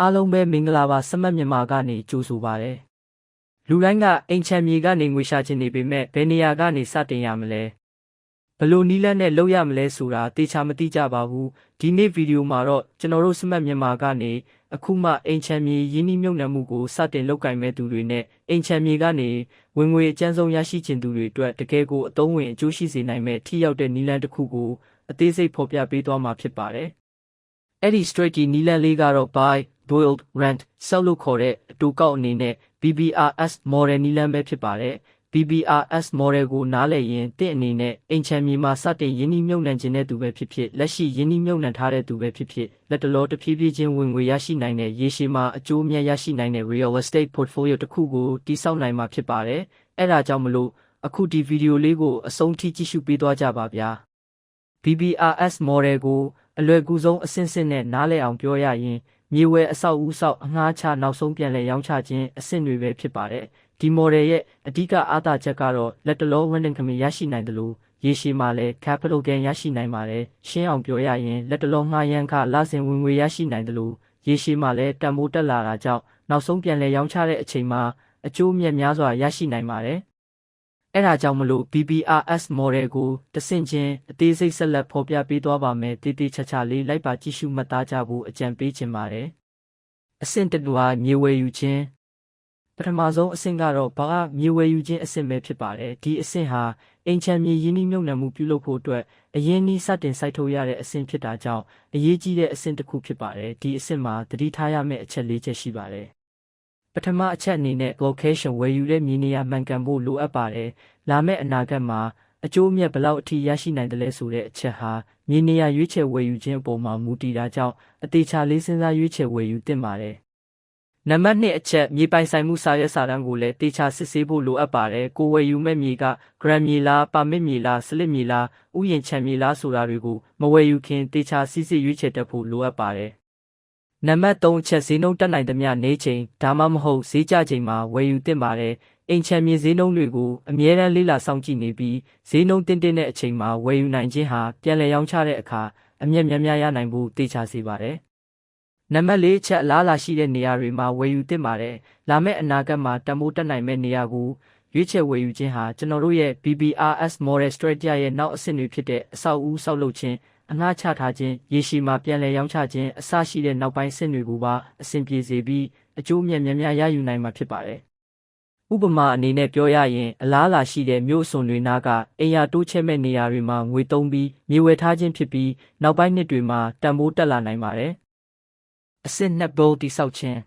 အားလုံးပဲမင်္ဂလာပါစမတ်မြန်မာကနေကြိုဆိုပါရစေ။လူတိုင်းကအိမ်ချမ်းမြေကနေငွေရှာချင်နေပေမဲ့ဘယ်နေရာကနေစတင်ရမလဲ။ဘယ်လိုနီးလန်းနဲ့လုပ်ရမလဲဆိုတာတေချာမသိကြပါဘူး။ဒီနေ့ဗီဒီယိုမှာတော့ကျွန်တော်တို့စမတ်မြန်မာကနေအခုမှအိမ်ချမ်းမြေရင်းနှီးမြှုပ်နှံမှုကိုစတင်လုပ်ကင်မဲ့သူတွေနဲ့အိမ်ချမ်းမြေကနေဝင်ငွေအကျန်းဆုံးရရှိခြင်းသူတွေအတွက်တကယ်ကိုအသုံးဝင်အကျိုးရှိစေနိုင်မဲ့ထိရောက်တဲ့နီးလန်းတစ်ခုကိုအသေးစိတ်ဖော်ပြပေးသွားမှာဖြစ်ပါတယ်။အဲ့ဒီ strategy နီလန်လေးကတော့ buy build rent sell လို့ခေါ်တဲ့အတူကောက်အနေနဲ့ BBRS model နီလန်ပဲဖြစ်ပါတယ် BBRS model ကိုနားလည်ရင်တင့်အနေနဲ့အိမ်ချမ်းမြေမှာစတင်ရင်းနှီးမြှုပ်နှံခြင်းတဲ့သူပဲဖြစ်ဖြစ်လက်ရှိရင်းနှီးမြှုပ်နှံထားတဲ့သူပဲဖြစ်ဖြစ်လက်တလောတဖြည်းဖြည်းချင်းဝင်ငွေရရှိနိုင်တဲ့ရေရှည်မှာအကျိုးအမြတ်ရရှိနိုင်တဲ့ real estate portfolio တစ်ခုကိုတည်ဆောက်နိုင်မှာဖြစ်ပါတယ်အဲ့ဒါကြောင့်မလို့အခုဒီဗီဒီယိုလေးကိုအဆုံးထိကြည့်ရှုပေးသွားကြပါဗျာ BBRS model ကိုအလွယ်ကူဆုံးအဆင့်ဆင့်နဲ့နားလည်အောင်ပြောရရင် မြေဝယ်အဆောက်အဦဆောက်အငှားချနောက်ဆုံးပြန်လည်ရောင်းချခြင်းအဆင့်တွေပဲဖြစ်ပါတယ်။ဒီ model ရဲ့အဓိကအားသာချက်ကတော့လက်တလော running ခမရရှိနိုင်တယ်လို့ရေရှည်မှာလည်း capital gain ရရှိနိုင်ပါတယ်။ရှင်းအောင်ပြောရရင်လက်တလောငှားရမ်းခလစဉ်ဝင်ငွေရရှိနိုင်တယ်လို့ရေရှည်မှာလည်းတန်ဖိုးတက်လာတာကြောင့်နောက်ဆုံးပြန်လည်ရောင်းချတဲ့အချိန်မှာအကျိုးအမြတ်များစွာရရှိနိုင်ပါတယ်။ အဲ့ဒါကြောင့်မလို့ BBRS model ကိုတဆင့်ချင်းအသေးစိတ်ဆက်လက်ဖော်ပြပေးသွားပါမယ်တေးသေးချာချာလေးလိုက်ပါကြည့်ရှုမှတ်သားကြဖို့အကြံပေးချင်ပါတယ်အဆင့်တစ်ကမြေဝယ်ယူခြင်းပထမဆုံးအဆင့်ကတော့ဘာကမြေဝယ်ယူခြင်းအဆင့်ပဲဖြစ်ပါတယ်ဒီအဆင့်ဟာအင်ချမ်းမြေရင်းနှီးမြှုပ်နှံမှုပြုလုပ်ဖို့အတွက်အရင်နီးစတင်စိုက်ထုတ်ရတဲ့အဆင့်ဖြစ်တာကြောင့်အရေးကြီးတဲ့အဆင့်တစ်ခုဖြစ်ပါတယ်ဒီအဆင့်မှာသတိထားရမယ့်အချက်၄ချက်ရှိပါတယ် ပထမအချက်အနေနဲ့ location ဝယ်ယူတဲ့မြေနေရာမှန်ကန်ဖို့လိုအပ်ပါတယ်။လာမယ့်အနာဂတ်မှာအကျိုးအမြတ်ဘယ်လောက်အထိရရှိနိုင်တယ်လဲဆိုတဲ့အချက်ဟာမြေနေရာရွေးချယ်ဝယ်ယူခြင်းအပေါ်မှာမူတည်တာကြောင့်အသေးချာလေးစဉ်းစားရွေးချယ်ဝယ်ယူသင့်ပါတယ်။နံပါတ်2အချက်မြေပိုင်ဆိုင်မှုစာရွက်စာတမ်းကိုလည်းတေချာစစ်ဆေးဖို့လိုအပ်ပါတယ်။ကိုယ်ဝယ်ယူမဲ့မြေက gram မြေလားပါမစ်မြေလားစလစ်မြေလားဥယျာဉ်ခြံမြေလားဆိုတာတွေကိုမဝယ်ယူခင်တေချာစစ်စစ်ရွေးချယ်တတ်ဖို့လိုအပ်ပါတယ်။ နံပါတ်3အချက်ဈေးနှုန်းတက်နိုင်သမျှနေချိန်ဒါမှမဟုတ်ဈေးကျချိန်မှာဝယ်ယူသင့်ပါတယ်။အိမ်ချမ်းမြေဈေးနှုန်းတွေကိုအမြဲတမ်းလေးလာစောင့်ကြည့်နေပြီးဈေးနှုန်းတင်းတင်းတဲ့အချိန်မှာဝယ်ယူနိုင်ခြင်းဟာပြန်လည်ရောင်းချတဲ့အခါအမြတ်များများရနိုင်ဖို့တေချာစေပါတယ်။နံပါတ်4အချက်အလားအလာရှိတဲ့နေရာတွေမှာဝယ်ယူသင့်ပါတယ်။လာမယ့်အနာဂတ်မှာတန်ဖိုးတက်နိုင်မဲ့နေရာကိုရွေးချယ်ဝယ်ယူခြင်းဟာကျွန်တော်တို့ရဲ့ BBRS Model Strategy ရဲ့နောက်အဆင့်တွေဖြစ်တဲ့အဆောက်အဦဆောက်လုပ်ခြင်း အငှားချထားခြင်းရေရှည်မှာပြန်လည်ရောင်းချခြင်းအစရှိတဲ့နောက်ပိုင်းဆင့်တွေကိုပါအဆင်ပြေစေပြီးအကျိုးအမြတ်များများရယူနိုင်မှာဖြစ်ပါတယ်။ဥပမာအနေနဲ့ပြောရရင်အလားအလာရှိတဲ့မြို့အစွန်တွေနာကအိမ်ယာတိုးချဲ့မဲ့နေရာတွေမှာငွေသုံးပြီးမြေဝယ်ထားခြင်းဖြစ်ပြီးနောက်ပိုင်းနှစ်တွေမှာတန်ဖိုးတက်လာနိုင်ပါတယ်။အဆင့်နှစ် bull တိဆောက်ခြင်း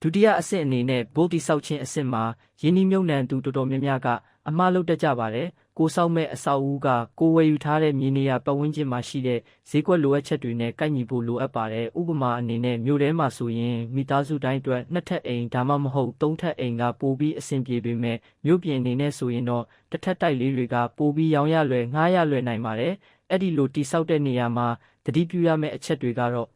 ဒုတိယအဆင့်အနေနဲ့ bull တိဆောက်ခြင်းအဆင့်မှာယင်းနှိမ့်မြုံနှံသူတော်တော်များများကအမှားလုပ်တတ်ကြပါတယ်။ ကိုဆောက်မဲ့အဆောက်အဦကကိုဝယ်ယူထားတဲ့မြေနေရာပတ်ဝန်းကျင်မှာရှိတဲ့ဈေးကွက်လိုအပ်ချက်တွေနဲ့ကိုက်ညီဖို့လိုအပ်ပါတယ်။ဥပမာအနေနဲ့မြို့ထဲမှာဆိုရင်မိသားစုတိုင်းအတွက်နှစ်ထပ်အိမ်ဒါမှမဟုတ်သုံးထပ်အိမ်ကပိုပြီးအဆင်ပြေပေမဲ့မြို့ပြင်အနေနဲ့ဆိုရင်တော့တစ်ထပ်တိုက်လေးတွေကပိုပြီးရောင်းရလွယ်ငှားရလွယ်နိုင်ပါတယ်။အဲ့ဒီလိုတိဆောက်တဲ့နေရာမှာတတိပြုရမယ့်အချက်တွေကတော့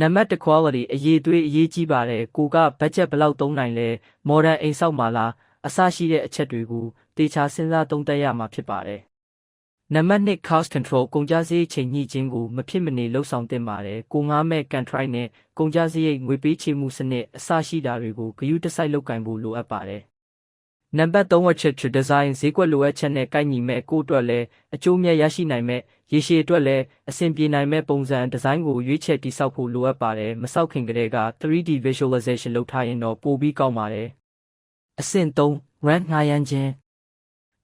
နံပါတ်1 quality အရေးသွေးအရေးကြီးပါတယ်ကိုကဘတ်ဂျက်ဘယ်လောက်သုံးနိုင်လဲ modern အိမ်ဆောက်မှာလားအစရှိတဲ့အချက်တွေကို တေချာစဉ်းစားသုံးသပ်ရမှာဖြစ်ပါတယ်။နံပါတ်2 cost control ကုန်ကျစရိတ်ချိန်ညှိခြင်းကိုမဖြစ်မနေလှုပ်ဆောင်သင့်ပါတယ်။ကိုငားမဲ့ contract နဲ့ကုန်ကျစရိတ်ငွေပေးချေမှုစနစ်အစရှိတာတွေကိုဂရုတစိုက်လုပ်ကင်ဖို့လိုအပ်ပါတယ်။နံပါတ်3အချက် design ဈေးကွက်လိုအပ်ချက်နဲ့ကိုက်ညီမဲ့ကိုအတွက်လည်းအကျိုးမြတ်ရရှိနိုင်မဲ့ရေရှည်အတွက်လည်းအဆင်ပြေနိုင်မဲ့ပုံစံဒီဇိုင်းကိုရွေးချယ်တည်ဆောက်ဖို့လိုအပ်ပါတယ်။မဆောက်ခင်ကတည်းက 3D visualization လုပ်ထားရင်တော့ပိုပြီးကောင်းပါတယ်။အဆင့်3 rent ငှားရမ်းခြင်း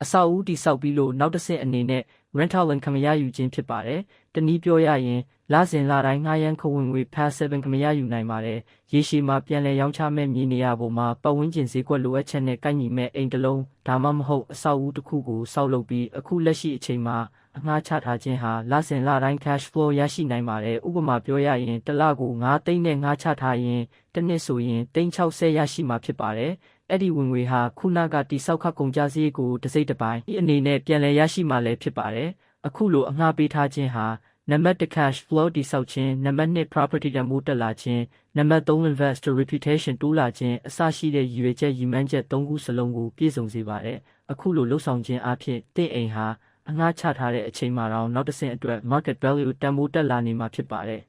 အဆောက်အဦတည်ဆောက်ပြီးလို့နောက်တစ်ဆင့်အနေနဲ့ rental income ရယူခြင်းဖြစ်ပါတယ်။တနည်းပြောရရင်လစဉ်လတိုင်းငှားရမ်းခဝင်ငွေ passive income ရယူနိုင်ပါတယ်။ရေရှည်မှာပြန်လည်ရောင်းချမဲ့မြေနေရာပေါ်မှာပတ်ဝန်းကျင်ဈေးကွက်လိုအပ်ချက်နဲ့ကိုက်ညီမဲ့အိမ်တစ်လုံးဒါမှမဟုတ်အဆောက်အဦတစ်ခုကိုဆောက်လုပ်ပြီးအခုလက်ရှိအချိန်မှာအငှားချထားခြင်းဟာလစဉ်လတိုင်း cash flow ရရှိနိုင်ပါတယ်။ဥပမာပြောရရင်တစ်လကို9သိန်းနဲ့ငှားချထားရင်တစ်နှစ်ဆိုရင်360ရရှိမှာဖြစ်ပါတယ်။ အဲ့ဒီဝင်ငွေဟာခုနကတိဆောက်ခကုန်ကြစည်ကိုတစိမ့်တစ်ပိုင်းဒီအနေနဲ့ပြန်လည်ရရှိမှလည်းဖြစ်ပါတယ်။အခုလိုအငှားပေးထားခြင်းဟာနံပါတ်1 cash flow တိဆောက်ခြင်းနံပါတ်2 property တမိုးတက်လာခြင်းနံပါတ်3 investor reputation တိုးလာခြင်းအစရှိတဲ့ရည်ရွယ်ချက်ရည်မှန်းချက်၃ခုစလုံးကိုပြည့်စုံစေပါတယ်။အခုလိုလှုပ်ဆောင်ခြင်းအဖြစ်တင့်အိမ်ဟာအငှားချထားတဲ့အချိန်မှာတော့နောက်တစ်ဆင့်အတွက် market value တန်ဖိုးတက်လာနေမှာဖြစ်ပါတယ်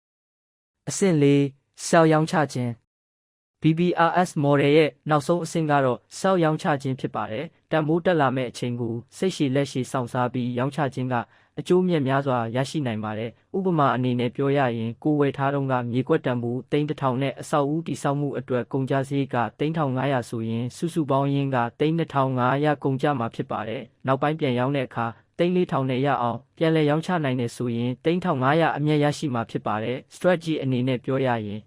။အဆင့်၄ sell ရောင်းချခြင်း BBRS model ရဲ့နောက်ဆုံးအဆင့်ကတော့ sell ရောင်းချခြင်းဖြစ်ပါတယ်။တန်ဖိုးတက်လာမဲ့အချိန်ကိုစိတ်ရှည်လက်ရှည်စောင့်စားပြီးရောင်းချခြင်းကအကျိုးမြတ်များစွာရရှိနိုင်ပါတယ်။ဥပမာအနေနဲ့ပြောရရင်ကိုယ်ဝယ်ထားတုန်းကမြေကွက်တန်ဖိုး3000နဲ့အဆောက်အဦတည်ဆောက်မှုအတွက်ကုန်ကျစရိတ်က3500ဆိုရင်စုစုပေါင်းရင်းက3500ကုန်ကျမှာဖြစ်ပါတယ်။နောက်ပိုင်းပြန်ရောင်းတဲ့အခါ3400နဲ့ရအောင်ပြန်လည်ရောင်းချနိုင်တယ်ဆိုရင်3500အမြတ်ရရှိမှာဖြစ်ပါတယ်။ strategy အနေနဲ့ပြောရရင်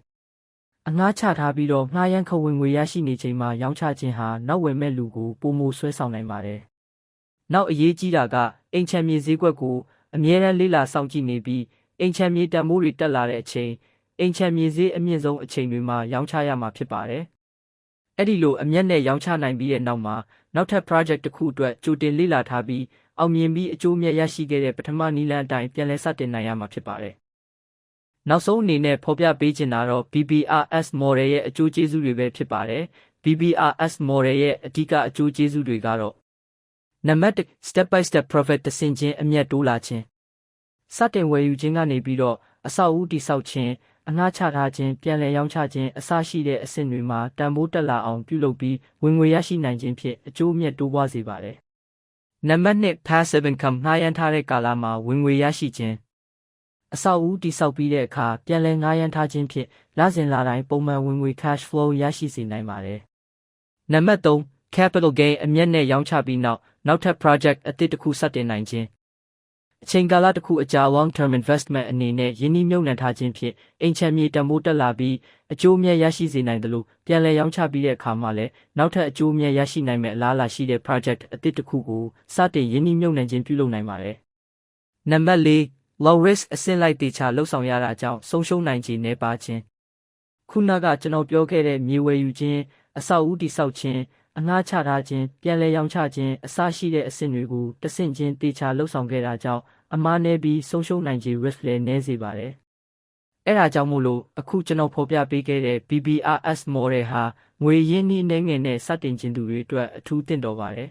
အငှားချထားပြီးတော့ငှားရမ်းခဝင်ငွေရရှိနေချိန်မှာရောင်းချခြင်းဟာနောက်ဝယ်မဲ့လူကိုပုံမဆွဲဆောင်နိုင်ပါတယ်။နောက်အရေးကြီးတာကအိမ်ချမ်းမြေဈေးကွက်ကိုအမြဲတမ်းလေးလာစောင့်ကြည့်နေပြီးအိမ်ချမ်းမြေတန်ဖိုးတွေတက်လာတဲ့အချိန်အိမ်ချမ်းမြေဈေးအမြင့်ဆုံးအချိန်တွေမှာရောင်းချရမှာဖြစ်ပါတယ်။အဲ့ဒီလိုအမျက်နဲ့ရောင်းချနိုင်ပြီးတဲ့နောက်မှာနောက်ထပ် project တစ်ခုအတွက်ကြိုတင်လေ့လာထားပြီးအောင်မြင်ပြီးအကျိုးမြတ်ရရှိခဲ့တဲ့ပထမနည်းလမ်းအတိုင်းပြန်လည်စတင်နိုင်ရမှာဖြစ်ပါတယ်။ နောက်ဆုံးအနေနဲ့ဖော်ပြပေးချင်တာတော့ BBRS model ရဲ့အကျိုးကျေးဇူးတွေပဲဖြစ်ပါတယ်။ BBRS model ရဲ့အဓိကအကျိုးကျေးဇူးတွေကတော့နံပါတ်1 step by step profit တဆင့်ချင်းအမျက်တိုးလာခြင်းစတင်ဝယ်ယူခြင်းကနေပြီးတော့အဆောက်အဦတိဆောက်ခြင်းအငှားချထားခြင်းပြန်လည်ရောင်းချခြင်းအစရှိတဲ့အဆင့်တွေမှာတန်ဖိုးတက်လာအောင်ပြုလုပ်ပြီးဝင်ငွေရရှိနိုင်ခြင်းဖြင့်အကျိုးအမြတ်တိုးပွားစေပါတယ်။နံပါတ်2 passive income ငှားရမ်းထားတဲ့ကာလမှာဝင်ငွေရရှိခြင်း အဆောက်အဦတိဆောက်ပြီးတဲ့အခါပြန်လည်ငှားရမ်းထားခြင်းဖြင့်လစဉ်လာတိုင်းပုံမှန်ဝင်ငွေ cash flow ရရှိစေနိုင်ပါတယ်။နံပါတ်3 capital gain အမျက်နဲ့ရောင်းချပြီးနောက်နောက်ထပ် project အသစ်တစ်ခုစတင်နိုင်ခြင်းအချိန်ကာလတစ်ခုအကြာ long term investment အနေနဲ့ယင်းနှိမ့်မြုပ်နှံထားခြင်းဖြင့်အိမ်ချမ်းမြေတန်ဖိုးတက်လာပြီးအကျိုးအမြတ်ရရှိစေနိုင်တယ်လို့ပြန်လည်ရောင်းချပြီးတဲ့အခါမှာလည်းနောက်ထပ်အကျိုးအမြတ်ရရှိနိုင်မဲ့အလားအလာရှိတဲ့ project အသစ်တစ်ခုကိုစတင်ယင်းနှိမ့်မြုပ်နှံခြင်းပြုလုပ်နိုင်ပါတယ်။နံပါတ်4 low risk အဆင့်လိုက်တေချာလှုပ်ဆောင်ရတာကြောင့်ဆုံးရှုံးနိုင်ခြေနည်းပါးခြင်းခုနကကျွန်တော်ပြောခဲ့တဲ့မြေဝယ်ယူခြင်းအဆောက်အဦတိဆောက်ခြင်းအငှားချထားခြင်းပြန်လည်ရောင်းချခြင်းအစရှိတဲ့အဆင့်တွေကိုတဆင့်ချင်းတေချာလှုပ်ဆောင်ခဲ့တာကြောင့်အမားနည်းပြီးဆုံးရှုံးနိုင်ခြေ risk လည်းနည်းစေပါတယ်။အဲဒါကြောင့်မို့လို့အခုကျွန်တော်ဖော်ပြပေးခဲ့တဲ့ BBRS model ဟာငွေရင်းနှီးနှဲငယ်နဲ့စတင်ခြင်းသူတွေအတွက်အထူးသင့်တော်ပါတယ်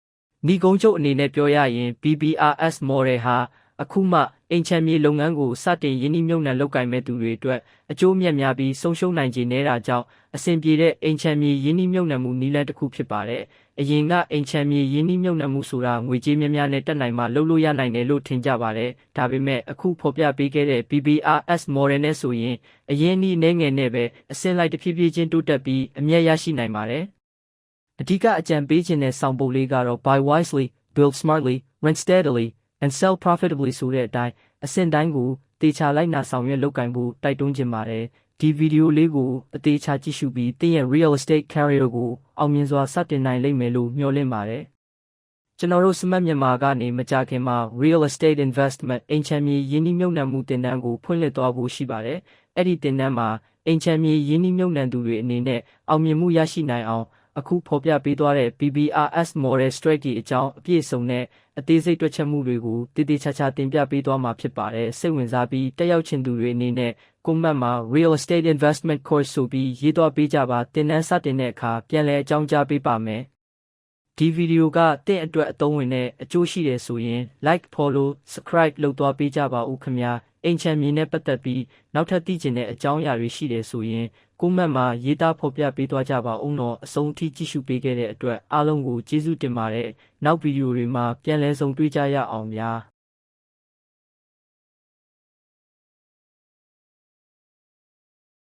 ။ဤကုန်းချုပ်အနေနဲ့ပြောရရင် BBRS model ဟာအခုမှ အိမ်ချမ်းမြေလုပ်ငန်းကိုစတင်ရင်းနှီးမြှုပ်နှံလုပ်ကိုင်မဲ့သူတွေအတွက်အကျိုးမြတ်များပြီးဆုံးရှုံးနိုင်ခြေနည်းတာကြောင့်အဆင်ပြေတဲ့အိမ်ချမ်းမြေရင်းနှီးမြှုပ်နှံမှုနည်းလမ်းတစ်ခုဖြစ်ပါတယ်။အရင်ကအိမ်ချမ်းမြေရင်းနှီးမြှုပ်နှံမှုဆိုတာငွေကြေးများများနဲ့တက်နိုင်မှလုပ်လို့ရနိုင်တယ်လို့ထင်ကြပါတယ်။ဒါပေမဲ့အခုဖော်ပြပေးခဲ့တဲ့ BBRS model နဲ့ဆိုရင်အရင်နည်းနည်းငယ်နဲ့ပဲအဆင့်လိုက်တစ်ဖြည်းဖြည်းချင်းတိုးတက်ပြီးအမြတ်ရရှိနိုင်ပါတယ်။အဓိကအကြံပေးခြင်းတဲ့ဆောင်ပုဒ်လေးကတော့ buy wisely, build smartly, rent steadily and sell profitably ဆိုတဲ့အတိုင်းအဆင့်တိုင်းကိုတေချာလိုက်နာဆောင်ရွက်လုပ်ကိုင်ဖို့တိုက်တွန်းခြင်းပါတယ်ဒီဗီဒီယိုလေးကိုအသေးချာကြည့်ရှုပြီးသင်ရဲ့ real estate career ကိုအောင်မြင်စွာစတင်နိုင်လိမ့်မယ်လို့မျှော်လင့်ပါတယ်ကျွန်တော်တို့စမတ်မြန်မာကနေမကြခင်မှာ real estate investment အိမ်ချမ်းမြေယင်းနှိမ့်မြုပ်နှံမှုတင်နန်းကိုဖွင့်လှစ်သွားဖို့ရှိပါတယ်အဲ့ဒီတင်နန်းမှာအိမ်ချမ်းမြေယင်းနှိမ့်မြုပ်နှံသူတွေအနေနဲ့အောင်မြင်မှုရရှိနိုင်အောင် အခုဖော်ပြပေးသွားတဲ့ BBRS model strategy အကြောင်းအပြည့်အစုံနဲ့အသေးစိတ်တွက်ချက်မှုတွေကိုတည်တည်ချာချာတင်ပြပေးသွားမှာဖြစ်ပါတယ်စိတ်ဝင်စားပြီးတက်ရောက်ချင်သူတွေအနေနဲ့ကွန်မန့်မှာ real estate investment course ဆိုပြီးရေးသွားပေးကြပါတင်နန်းစတင်တဲ့အခါပြန်လည်အကြောင်းကြားပေးပါမယ်ဒီဗီဒီယိုကတင့်အတွက်အသုံးဝင်တဲ့အကျိုးရှိတယ်ဆိုရင် like follow subscribe လုပ်သွားပေးကြပါဦးခင်ဗျာအိမ်ချမ်းမြေနဲ့ပတ်သက်ပြီးနောက်ထပ်သိချင်တဲ့အကြောင်းအရာတွေရှိတယ်ဆိုရင်ကိုမတ်မှာရေးသားဖော်ပြပေးသွားကြပါဦးတော့အဆုံးထိကြည့်ရှုပေးခဲ့တဲ့အတွက်အားလုံးကိုကျေးဇူးတင်ပါတယ်နောက်ဗီဒီယိုတွေမှာပြန်လည်ဆုံတွေ့ကြရအောင်များ